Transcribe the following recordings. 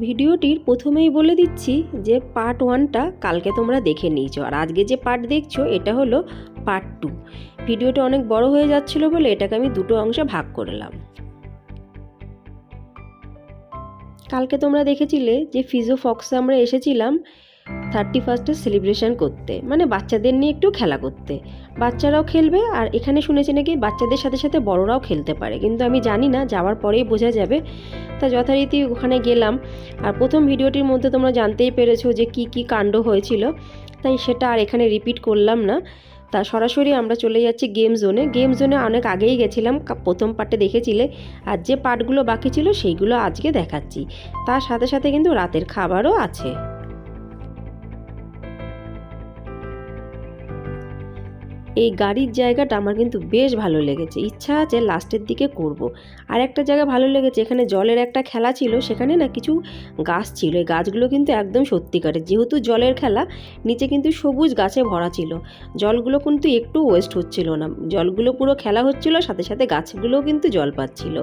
ভিডিওটির প্রথমেই বলে দিচ্ছি যে পার্ট ওয়ানটা কালকে তোমরা দেখে নিয়েছো। আর আজকে যে পার্ট দেখছ, এটা হলো পার্ট টু। ভিডিওটা অনেক বড় হয়ে যাচ্ছিল বলে এটাকে আমি দুটো অংশে ভাগ করলাম। কালকে তোমরা দেখেছিলে যে ফিজোফক্সে আমরা এসেছিলাম থার্টি ফার্স্টের সেলিব্রেশন করতে। মানে বাচ্চাদের নিয়ে একটু খেলা করতে। বাচ্চারাও খেলবে আর এখানে শুনেছি নাকি বাচ্চাদের সাথে সাথে বড়রাও খেলতে পারে। কিন্তু আমি জানি না, যাওয়ার পরেই বোঝা যাবে। তা যথারীতি ওখানে গেলাম। আর প্রথম ভিডিওটির মধ্যে তোমরা জানতেই পেরেছ যে কি কি কাণ্ড হয়েছিল। তাই সেটা আর এখানে রিপিট করলাম না। তা সরাসরি আমরা চলে যাচ্ছি গেম জোনে গেম জোনে অনেক আগেই গেছিলাম প্রথম পার্টে দেখেছিলে। আর যে পার্টগুলো বাকি ছিল, সেইগুলো আজকে দেখাচ্ছি। তার সাথে সাথে কিন্তু রাতের খাবারও আছে। এই গাড়ির জায়গাটা আমার কিন্তু বেশ ভালো লেগেছে। ইচ্ছা আছে লাস্টের দিকে করব। আর একটা জায়গা ভালো লেগেছে, এখানে জলের একটা খেলা ছিল, সেখানে না কিছু গাছ ছিল। এই গাছগুলো কিন্তু একদম সত্যিকারের যেহেতু জলের খেলা, নিচে কিন্তু সবুজ গাছে ভরা ছিল। জলগুলো কিন্তু একটু ওয়েস্ট হচ্ছিল না। জলগুলো পুরো খেলা হচ্ছিল, সাথে সাথে গাছগুলোও কিন্তু জল পাচ্ছিল।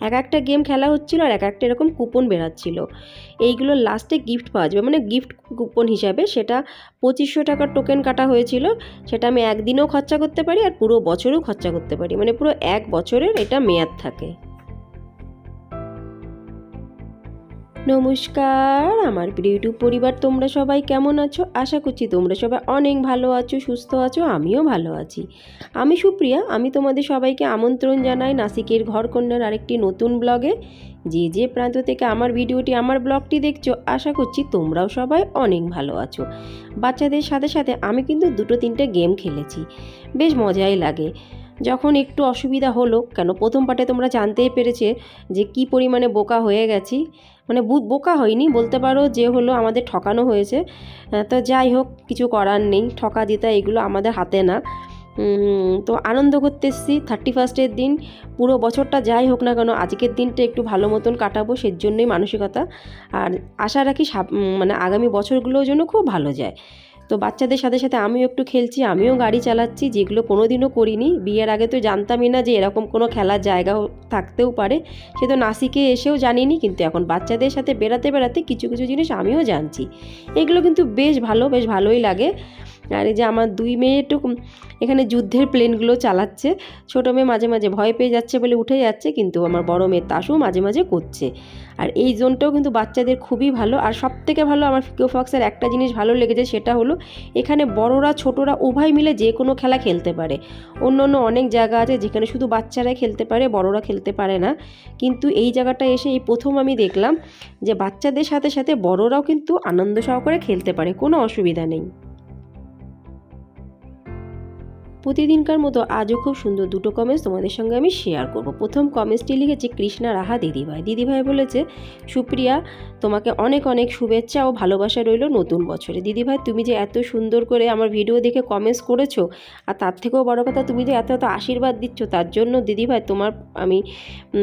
এক একটা গেম খেলা হচ্ছিল আর এক একটা এরকম কুপন বেরাচ্ছিল এইগুলো লাস্টে গিফট পাওয়া যাবে মানে গিফট কুপন হিসাবে সেটা পঁচিশশো টাকার টোকেন কাটা হয়েছিল, সেটা আমি একদিনও খরচা করতে পারি আর পুরো বছরও খরচা করতে পারি। মানে পুরো এক বছরের এটা মেয়াদ থাকে। নমস্কার, আমার প্রিয় ইউটিউব পরিবার, তোমরা সবাই কেমন আছো? আশা করছি তোমরা সবাই অনেক ভালো আছো, সুস্থ আছো, আমিও ভালো আছি। আমি সুপ্রিয়া, আমি তোমাদের সবাইকে আমন্ত্রণ জানাই নাসিকের ঘরকন্যার আরেকটি নতুন ব্লগে। যে যে প্রান্ত থেকে আমার ভিডিওটি, আমার ব্লগটি দেখছ, আশা করছি তোমরাও সবাই অনেক ভালো আছো। বাচ্চাদের সাথে সাথে আমি কিন্তু দুটো তিনটে গেম খেলেছি। বেশ মজাই লাগে। যখন একটু অসুবিধা হলো, কেন? প্রথম পার্টে তোমরা জানতেই পেরেছে যে কি পরিমাণে বোকা হয়ে গেছি। মানে বোকা হয়নি বলতে পারো যে হলো আমাদের ঠকানো হয়েছে। তো যাই হোক, কিছু করার নেই, ঠকা জিতা এগুলো আমাদের হাতে না। তো আনন্দ করতে এসেছি থার্টি ফার্স্টের দিন, পুরো বছরটা যাই হোক না কেন, আজকের দিনটা একটু ভালো মতন কাটাবো সের জন্যই মানসিকতা। আর আশা রাখি মানে আগামী বছরগুলোর জন্য খুব ভালো যায়। তো বাচ্চাদের সাথে সাথে আমিও একটু খেলছি, আমিও গাড়ি চালাচ্ছি, যেগুলো কোনো দিনও করিনি। বিয়ের আগে তো জানতামই না যে এরকম কোনো খেলার জায়গাও থাকতেও পারে। সে তো নাসিকে এসেও জানিনি, কিন্তু এখন বাচ্চাদের সাথে বেড়াতে বেড়াতে কিছু কিছু জিনিস আমিও জানছি। এগুলো কিন্তু বেশ ভালো, বেশ ভালোই লাগে। আর এই যে আমার দুই মেয়ে একটু এখানে যুদ্ধের প্লেনগুলো চালাচ্ছে। ছোটো মেয়ে মাঝে মাঝে ভয় পেয়ে যাচ্ছে বলে উঠে যাচ্ছে, কিন্তু আমার বড় মেয়ে তাসু মাঝে মাঝে করছে। আর এই জোনটাও কিন্তু বাচ্চাদের খুবই ভালো। আর সব থেকে ভালো আমার ফিকো ফক্সের একটা জিনিস ভালো লেগেছে সেটা হলো, এখানে বড়রা ছোটরা উভয় মিলে যে কোনো খেলা খেলতে পারে। অন্য অন্য অনেক জায়গা আছে যেখানে শুধু বাচ্চারাই খেলতে পারে, বড়রা খেলতে পারে না। কিন্তু এই জায়গাটা এসে এই প্রথম আমি দেখলাম যে বাচ্চাদের সাথে সাথে বড়রাও কিন্তু আনন্দ সহকারে খেলতে পারে, কোনো অসুবিধা নেই। প্রতিদিনকার মতো আজও খুব সুন্দর দুটো কমেন্টস তোমাদের সঙ্গে আমি শেয়ার করব। প্রথম কমেন্টসটি লিখেছে কৃষ্ণা রাহা দিদিভাই। দিদিভাই বলেছে, সুপ্রিয়া, তোমাকে অনেক অনেক শুভেচ্ছা ও ভালোবাসা রইল নতুন বছরে। দিদিভাই, তুমি যে এত সুন্দর করে আমার ভিডিও দেখে কমেন্টস করেছ, আর তার থেকেও বড় কথা তুমি যে এত এত আশীর্বাদ দিচ্ছ, তার জন্য দিদিভাই, তোমার আমি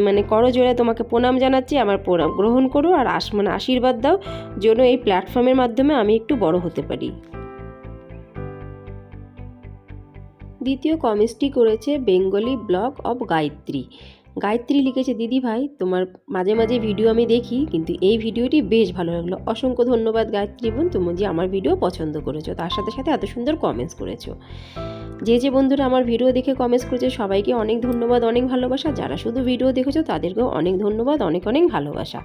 মানে করজোড়ে তোমাকে প্রণাম জানাচ্ছি, আমার প্রণাম গ্রহণ করো, আর আশ মানে আশীর্বাদ দাও, যেন এই প্ল্যাটফর্মের মাধ্যমে আমি একটু বড় হতে পারি। দ্বিতীয় কমেন্টসটি করেছে Bengali block of Gayatri. Gayatri লিখেছে, দিদি ভাই, তোমার মাঝে মাঝে ভিডিও আমি দেখি, কিন্তু এই ভিডিওটি বেশ ভালো লাগল। অসংখ্য ধন্যবাদ গায়ত্রী বোন, তুমি যে আমার ভিডিও পছন্দ করেছ। তার সাথে সাথে এত সুন্দর কমেন্টস করেছ। যে যে বন্ধুরা আমার ভিডিও দেখে কমেন্টস করেছে, সবাইকে অনেক ধন্যবাদ, অনেক ভালোবাসা। যারা শুধু ভিডিও দেখেছ, তাদেরকেও অনেক ধন্যবাদ, অনেক অনেক ভালোবাসা।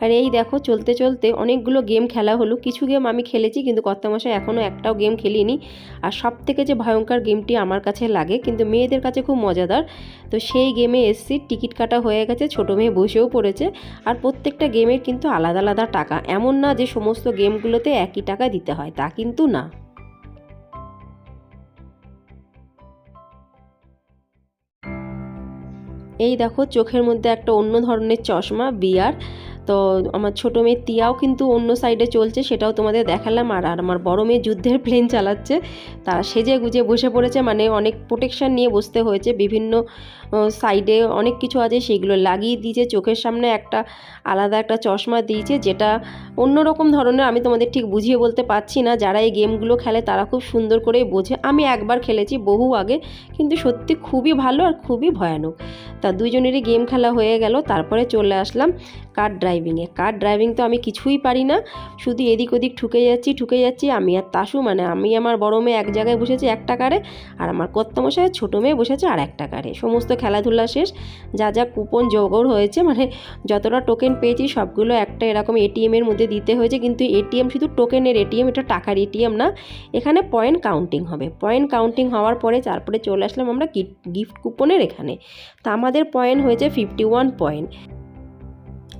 আর এই দেখো, চলতে চলতে অনেকগুলো গেম খেলা হলো। কিছু গেম আমি খেলেছি, কিন্তু কর্তামশাই এখনও একটাও গেম খেলিনি। আর সব থেকে যে ভয়ঙ্কর গেমটি আমার কাছে লাগে, কিন্তু মেয়েদের কাছে খুব মজাদার, তো সেই গেমে এসছি টিকিট কাটা হয়ে গেছে, ছোটো মেয়ে বসেও পড়েছে আর প্রত্যেকটা গেমের কিন্তু আলাদা আলাদা টাকা। এমন না যে সমস্ত গেমগুলোতে একই টাকা দিতে হয়, তা কিন্তু না। এই দেখো, চোখের মধ্যে একটা অন্য ধরনের চশমা, বিয়ার। তো আমার ছোটো মেয়ে তিয়াও কিন্তু অন্য সাইডে চলছে, সেটাও তোমাদের দেখালাম। আর আর আমার বড় মেয়ে যুদ্ধের প্লেন চালাচ্ছে। তারা সেজে গুজে বসে পড়েছে মানে অনেক প্রোটেকশন নিয়ে বসতে হয়েছে। বিভিন্ন সাইডে অনেক কিছু আছে, সেগুলো লাগিয়ে দিয়েছে। চোখের সামনে একটা আলাদা একটা চশমা দিয়েছে, যেটা অন্যরকম ধরনের আমি তোমাদের ঠিক বুঝিয়ে বলতে পারছি না। যারা এই গেমগুলো খেলে, তারা খুব সুন্দর করেই বোঝে। আমি একবার খেলেছি বহু আগে, কিন্তু সত্যি খুবই ভালো আর খুবই ভয়ানক। তা দুজনেরই গেম খেলা হয়ে গেল, তারপরে চলে আসলাম কার ড্রাইভিংয়ে কার ড্রাইভিং তো আমি কিছুই পারি না। শুধু এদিক ওদিক ঠুকে যাচ্ছি ঠুকে যাচ্ছি। আমি আর তাসু মানে আমি আমার বড় মেয়ে এক জায়গায় বসেছি একটা কারে আর আমার কর্তামশাই ছোটো মেয়ে বসেছে আর একটা কারে সমস্ত খেলাধুলা শেষ। যা যা কুপন জোগাড় হয়েছে মানে যতটা টোকেন পেয়েছি, সবগুলো একটা এরকম এটিএমের মধ্যে দিতে হয়েছে। কিন্তু এটিএম শুধু টোকেনের এটিএম এটা টাকার এটিএম না। এখানে পয়েন্ট কাউন্টিং হবে। পয়েন্ট কাউন্টিং হওয়ার পরে তারপরে চলে আসলাম আমরা গিফট কুপনের এখানে। তা আমাদের পয়েন্ট হয়েছে ফিফটি ওয়ান পয়েন্ট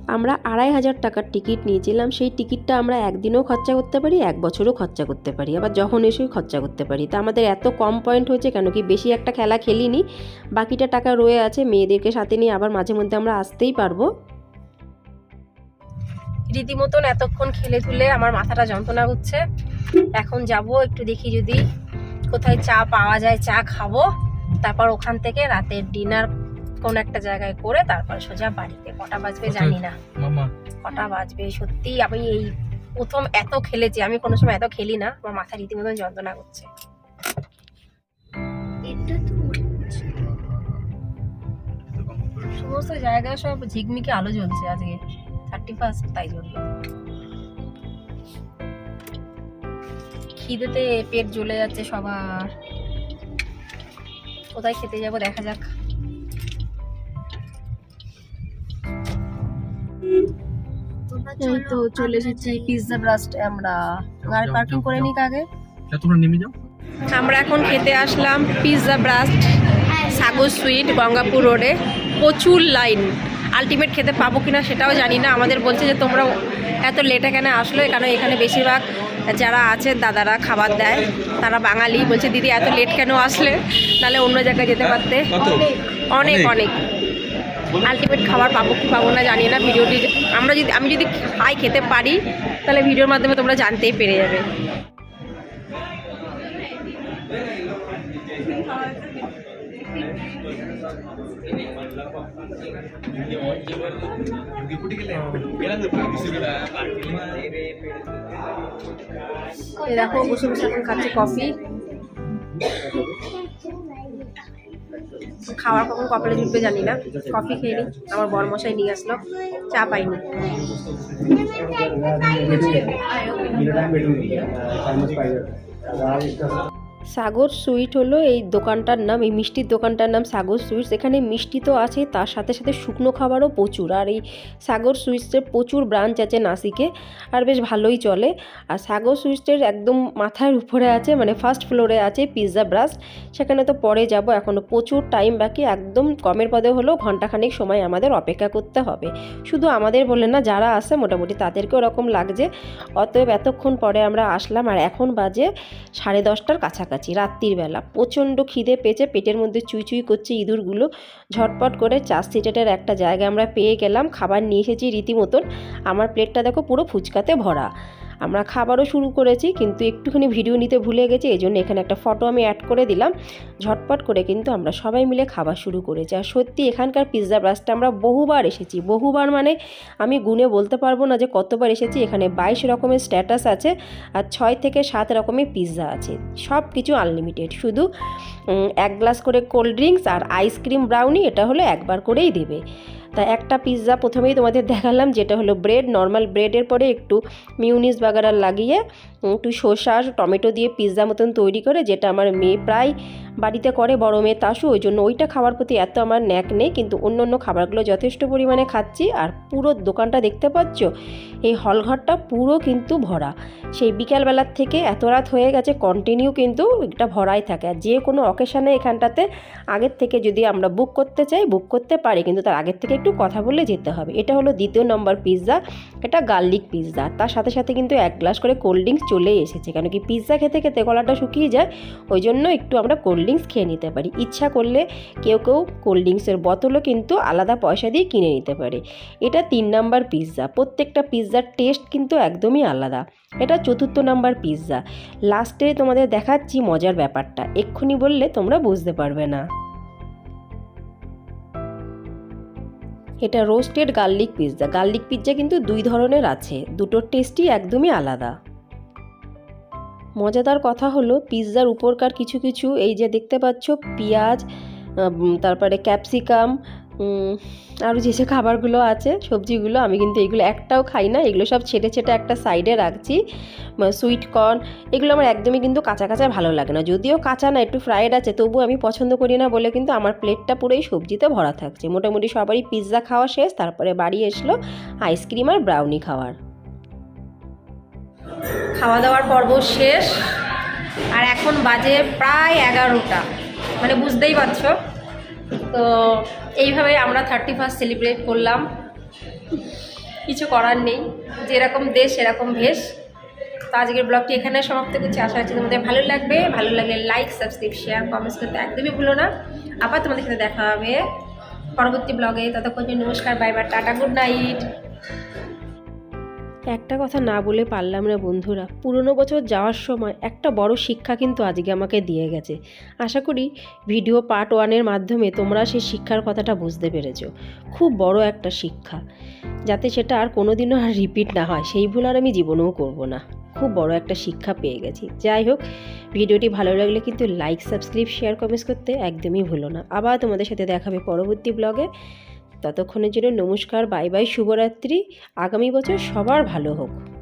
আমরা আড়াই হাজার টাকার টিকিট নিয়েছিলাম, সেই টিকিটটা আমরা একদিনও খরচা করতে পারি, এক বছরও খরচা করতে পারি, আবার যখন এসেই খরচা করতে পারি। তা আমাদের এত কম পয়েন্ট হয়েছে কেন কি, বেশি একটা খেলা খেলিনি, বাকিটা টাকা রয়ে আছে, মেয়েদেরকে সাথে নিয়ে আবার মাঝে মধ্যে আমরা আসতেই পারব। রীতিমতন এতক্ষণ খেলে ধুলে আমার মাথাটা যন্ত্রণা হচ্ছে। এখন যাব, একটু দেখি যদি কোথায় চা পাওয়া যায়, চা খাব, তারপর ওখান থেকে রাতের ডিনার কোন একটা জায়গায় করে তারপর সোজা বাড়িতে কটা বাজবে জানি না। কটা বাজবে? সত্যি আমি এই প্রথম এত খেলেছি আমি কোনো সময় এত খেলি না। আমার মাথা রীতিমতন যন্ত্রণা করছে। সমস্ত জায়গায় সব ঝিকমিকে আলো জ্বলছে আজকে। থার্টি ফার্স্ট তাই জন্য খিদেতে পেট জ্বলে যাচ্ছে সবার। কোথায় খেতে যাব? দেখা যাক। এই তো চলে এসেছি পিৎজা ব্রাস্টে আমরা গাড়ি পার্কিং করে নিক আগে। যা তোমরা নেমে যাও। আমরা এখন খেতে আসলাম pizza burst Sagar sweet Gangapur রোডে প্রচুর লাইন আলটিমেট খেতে পাবো কিনা সেটাও জানি না। আমাদের বলছে যে তোমরা এত লেটে কেন আসলো? কারণ এখানে বেশিরভাগ যারা আছে দাদারা খাবার দেয়। তারা বাঙালি। বলছে দিদি এত লেট কেন আসলে? নাহলে অন্য জায়গায় যেতে পারতে? অনেক? অনেক? আলটিমেট খাবার পাবো কি পাবো না জানি না ভিডিওটি আমরা যদি আমি যদি খাই, খেতে পারি, তাহলে ভিডিওর মাধ্যমে তোমরা জানতেই পেরে যাবে। দেখো, বসে বসে এখন খাচ্ছি কফি খাওয়ার কখন কপালে জুটবে জানি না কফি খেয়ে নি আমার বরমশাই নিয়ে আসলো চা পাইনি সাগর সুইট হলো এই দোকানটার নাম, এই মিষ্টির দোকানটার নাম সাগর সুইটস। এখানে মিষ্টি তো আছে, তার সাথে সাথে শুকনো খাবারও প্রচুর। আর এই সাগর সুইটসের প্রচুর ব্রাঞ্চ আছে নাসিকে, আর বেশ ভালোই চলে। আর সাগর সুইটসের একদম মাথার উপরে আছে মানে ফার্স্ট ফ্লোরে আছে পিৎজা ব্রাস্ট সেখানে তো পরে যাব এখনও প্রচুর টাইম বাকি। একদম কমের পদে হলেও ঘন্টাখানেক সময় আমাদের অপেক্ষা করতে হবে। শুধু আমাদের বলে না, যারা আসে মোটামুটি তাদেরকেও ওরকম লাগছে। অতএব এতক্ষণ পরে আমরা আসলাম, আর এখন বাজে সাড়ে দশটার কাছাকাছি। রাত্রির বেলা। প্রচণ্ড খিদে পেয়েছে, পেটের মধ্যে চুই চুই করছে ইঁদুরগুলো। ঝটপট করে চার সিটেটের একটা জায়গায় আমরা পেয়ে গেলাম, খাবার নিয়ে এসেছি রীতিমতন। আমার প্লেটটা দেখো পুরো ফুচকাতে ভরা। আমরা খাবারও শুরু করেছি, কিন্তু একটুখানি ভিডিও নিতে ভুলে গেছি এই জন্য এখানে একটা ফটো আমি অ্যাড করে দিলাম। ঝটপট করে কিন্তু আমরা সবাই মিলে খাবার শুরু করেছি। আর সত্যি এখানকার পিৎজা ব্রাস্টটা আমরা বহুবার এসেছি। বহুবার মানে আমি গুনে বলতে পারব না যে কতবার এসেছি। এখানে বাইশ রকমের স্ট্যাটাস আছে আর ছয় থেকে সাত রকমের পিৎজা আছে। সব কিছু আনলিমিটেড শুধু এক গ্লাস করে কোল্ড ড্রিঙ্কস আর আইসক্রিম ব্রাউনি এটা হলো একবার করেই দেবে। তা একটা পিৎজা প্রথমেই তোমাদের দেখালাম, যেটা হলো ব্রেড নর্মাল ব্রেডের পরে একটু মিউনিস বাগারা লাগিয়ে, একটু শসা টমেটো দিয়ে পিৎজা মতন তৈরি করে, যেটা আমার মেয়ে প্রায় বাড়িতে করে, বড় মেয়ে তাসু ওই জন্য ওইটা খাওয়ার প্রতি এত আমার ন্যাক নেই, কিন্তু অন্য অন্য খাবারগুলো যথেষ্ট পরিমাণে খাচ্ছি, আর পুরো দোকানটা দেখতে পাচ্ছ? এই হলঘরটা পুরো কিন্তু ভরা। সেই বিকালবেলার থেকে এত রাত হয়ে গেছে কন্টিনিউ কিন্তু এটা ভরাই থাকে, আর যে কোনো অকেশানে এখানটাতে আগের থেকে যদি আমরা বুক করতে চাই বুক করতে পারি, কিন্তু তার আগের থেকে একটু কথা বলে যেতে হবে। এটা হলো দ্বিতীয় নম্বর পিৎজা এটা গার্লিক পিৎজা তার সাথে সাথে কিন্তু এক গ্লাস করে কোল্ড ড্রিঙ্কস চলেই এসেছে, কেন কি পিৎজা খেতে খেতে গলাটা শুকিয়ে যায়, ওই জন্য একটু আমরা কোল্ড ড্রিঙ্কস খেয়ে নিতে পারি। ইচ্ছা করলে কেউ কেউ কোল্ড ড্রিঙ্কসের বোতলও কিন্তু আলাদা পয়সা দিয়ে কিনে নিতে পারে। এটা তিন নাম্বার পিৎজা প্রত্যেকটা পিৎজার টেস্ট কিন্তু একদমই আলাদা। এটা চতুর্থ নাম্বার পিৎজা লাস্টে তোমাদের দেখাচ্ছি মজার ব্যাপারটা। এক্ষুনি বললে তোমরা বুঝতে পারবে না। এটা roasted garlic pizza garlic pizza কিন্তু দুই ধরনের আছে। দুটোর টেস্টই একদমই আলাদা। মজাদার কথা হলো পিৎজার উপরকার কিছু কিছু, এই যে দেখতে পাচ্ছ, পেঁয়াজ তারপরে ক্যাপসিকাম উম, আরও যে যে খাবারগুলো আছে সবজিগুলো আমি কিন্তু এগুলো একটাও খাই না। এগুলো সব ছেটে ছেটে একটা সাইডে রাখছি। সুইট কর্ন এগুলো আমার একদমই কিন্তু কাঁচা কাঁচা ভালো লাগে না। যদিও কাঁচা না একটু ফ্রাইড আছে তবু আমি পছন্দ করি না বলে কিন্তু আমার প্লেটটা পুরোই সবজিতে ভরা থাকছে। মোটামুটি সবারই পিৎজা খাওয়া শেষ তারপরে বাড়ি এসলো আইসক্রিম আর ব্রাউনি খাওয়ার। খাওয়া দাওয়ার পর্ব শেষ। আর এখন বাজে প্রায় এগারোটা। মানে বুঝতেই পারছ? তো এইভাবে আমরা থার্টি ফার্স্ট সেলিব্রেট করলাম। কিছু করার নেই। যেরকম দেশ, সেরকম ভেষ তো আজকের ব্লগটি এখানে সমাপ্ত করছি। আশা করছি তোমাদের ভালো লাগবে। ভালো লাগলে লাইক সাবস্ক্রাইব শেয়ার কমেন্টস করতে একদমই ভুলো না। আবার তোমাদের সাথে দেখা হবে। পরবর্তী ব্লগে। ততক্ষণ নমস্কার। বাইবার বাই টাটা গুড নাইট একটা কথা না বলে পারলাম না, বন্ধুরা। পুরনো বছর যাওয়ার সময় একটা বড় শিক্ষা কিন্তু আজকে আমাকে দিয়ে গেছে। আশা করি ভিডিও পার্ট ওয়ানের মাধ্যমে তোমরা সেই শিক্ষার কথাটা বুঝতে পেরেছ। খুব বড় একটা শিক্ষা। যাতে সেটা আর কোনোদিনও আর রিপিট না হয়, সেই ভুল আর আমি জীবনেও করব না। খুব বড় একটা শিক্ষা পেয়ে গেছি। যাই হোক, ভিডিওটি ভালো লাগলে কিন্তু লাইক সাবস্ক্রাইব শেয়ার কমেন্টস করতে একদমই ভুলো না। আবার তোমাদের সাথে দেখাবে পরবর্তী ব্লগে ততক্ষণের জন্য নমস্কার বাই বাই শুভরাত্রি। আগামী বছর সবার ভালো হোক।